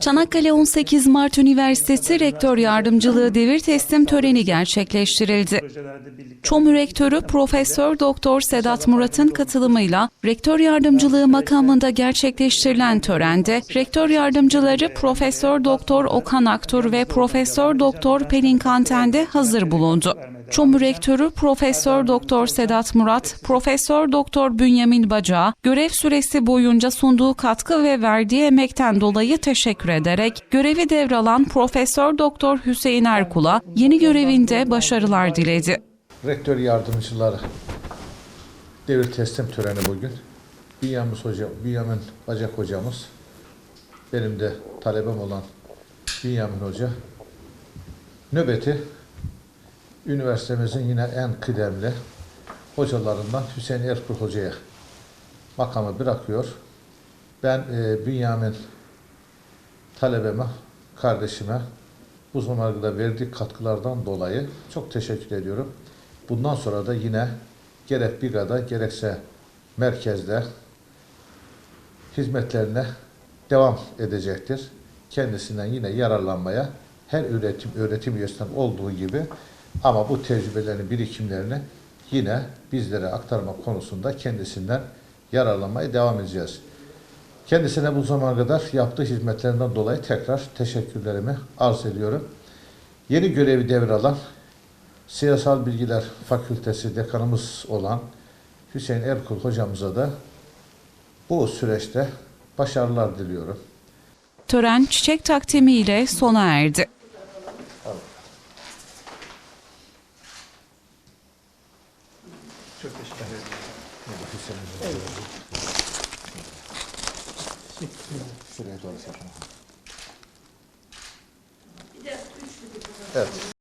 Çanakkale 18 Mart Üniversitesi Rektör Yardımcılığı devir teslim töreni gerçekleştirildi. ÇOMÜ Rektörü Profesör Doktor Sedat Murat'ın katılımıyla Rektör Yardımcılığı makamında gerçekleştirilen törende Rektör Yardımcıları Profesör Doktor Okan Aktur ve Profesör Doktor Pelin Kanten de hazır bulundu. ÇOMÜ Rektörü Profesör Doktor Sedat Murat, Profesör Doktor Bünyamin Bacağı görev süresi boyunca sunduğu katkı ve verdiği emekten dolayı teşekkür ederek görevi devralan Profesör Doktor Hüseyin Erkul'a yeni görevinde başarılar diledi. Rektör yardımcıları devir teslim töreni bugün. Bünyamin Hoca, Bünyamin Bacak hocamız, benim de talebem olan Bünyamin Hoca, nöbeti üniversitemizin yine en kıdemli hocalarından Hüseyin Erkul Hoca'ya makamı bırakıyor. Ben e, Bünyamin talebeme, kardeşime bu zamana verdiği katkılardan dolayı çok teşekkür ediyorum. Bundan sonra da yine gerek BİGA'da gerekse merkezde hizmetlerine devam edecektir. Kendisinden yine yararlanmaya her üretim öğretim üyesinden olduğu gibi ama bu tecrübelerini, birikimlerini yine bizlere aktarmak konusunda kendisinden yararlanmaya devam edeceğiz. Kendisine bu zamana kadar yaptığı hizmetlerinden dolayı tekrar teşekkürlerimi arz ediyorum. Yeni görevi devralan Siyasal Bilgiler Fakültesi dekanımız olan Hüseyin Erkul hocamıza da bu süreçte başarılar diliyorum. Tören çiçek takdimi ile sona erdi. Çok teşekkür ederim. Şuraya doğru çekin. Evet.